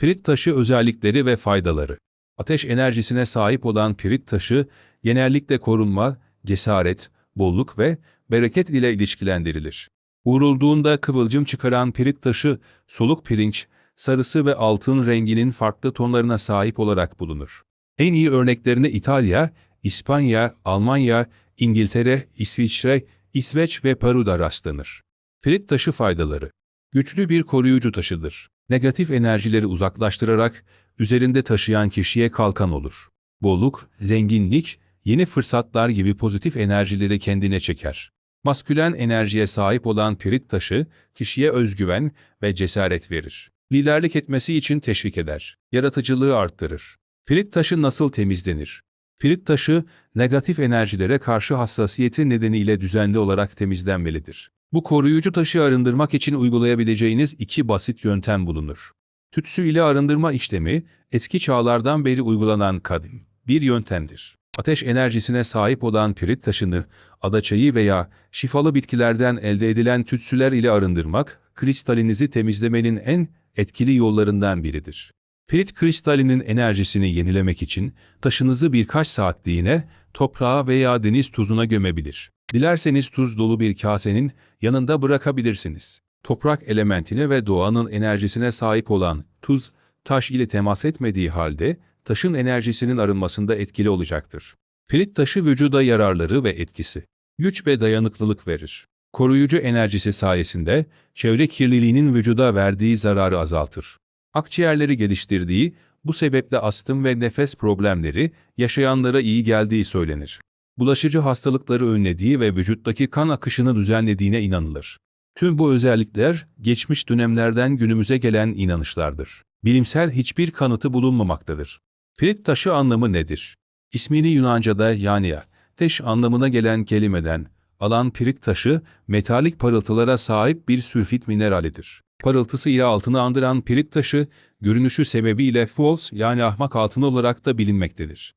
Pirit taşı özellikleri ve faydaları. Ateş enerjisine sahip olan pirit taşı genellikle korunma, cesaret, bolluk ve bereket ile ilişkilendirilir. Uğrulduğunda kıvılcım çıkaran pirit taşı, soluk pirinç, sarısı ve altın renginin farklı tonlarına sahip olarak bulunur. En iyi örneklerine İtalya, İspanya, Almanya, İngiltere, İsviçre, İsveç ve Peru'da rastlanır. Pirit taşı faydaları Güçlü bir koruyucu taşıdır. Negatif enerjileri uzaklaştırarak üzerinde taşıyan kişiye kalkan olur. Bolluk, zenginlik, yeni fırsatlar gibi pozitif enerjileri kendine çeker. Maskülen enerjiye sahip olan pirit taşı, kişiye özgüven ve cesaret verir. Liderlik etmesi için teşvik eder. Yaratıcılığı arttırır. Pirit taşı nasıl temizlenir? Pirit taşı, negatif enerjilere karşı hassasiyeti nedeniyle düzenli olarak temizlenmelidir. Bu koruyucu taşı arındırmak için uygulayabileceğiniz iki basit yöntem bulunur. Tütsü ile arındırma işlemi, eski çağlardan beri uygulanan kadim bir yöntemdir. Ateş enerjisine sahip olan pirit taşını, adaçayı veya şifalı bitkilerden elde edilen tütsüler ile arındırmak, kristalinizi temizlemenin en etkili yollarından biridir. Pirit kristalinin enerjisini yenilemek için taşınızı birkaç saatliğine toprağa veya deniz tuzuna gömebilir. Dilerseniz tuz dolu bir kasenin yanında bırakabilirsiniz. Toprak elementine ve doğanın enerjisine sahip olan tuz, taş ile temas etmediği halde taşın enerjisinin arınmasında etkili olacaktır. Pirit taşı vücuda yararları ve etkisi. Güç ve dayanıklılık verir. Koruyucu enerjisi sayesinde çevre kirliliğinin vücuda verdiği zararı azaltır. Akciğerleri geliştirdiği, bu sebeple astım ve nefes problemleri yaşayanlara iyi geldiği söylenir. Bulaşıcı hastalıkları önlediği ve vücuttaki kan akışını düzenlediğine inanılır. Tüm bu özellikler geçmiş dönemlerden günümüze gelen inanışlardır. Bilimsel hiçbir kanıtı bulunmamaktadır. Pirit taşı anlamı nedir? İsmini Yunanca'da yani ateş anlamına gelen kelimeden alan pirit taşı, metalik parıltılara sahip bir sülfit mineralidir. Parıltısı ile altını andıran pirit taşı, görünüşü sebebiyle false yani ahmak altın olarak da bilinmektedir.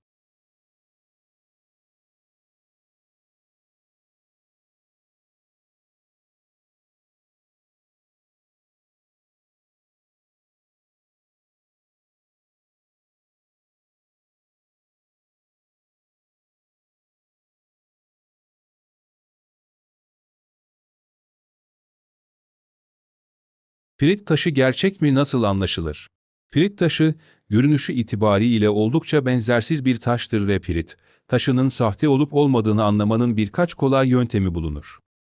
Pirit taşı gerçek mi nasıl anlaşılır? Pirit taşı, görünüşü itibariyle oldukça benzersiz bir taştır ve pirit, taşının sahte olup olmadığını anlamanın birkaç kolay yöntemi bulunur.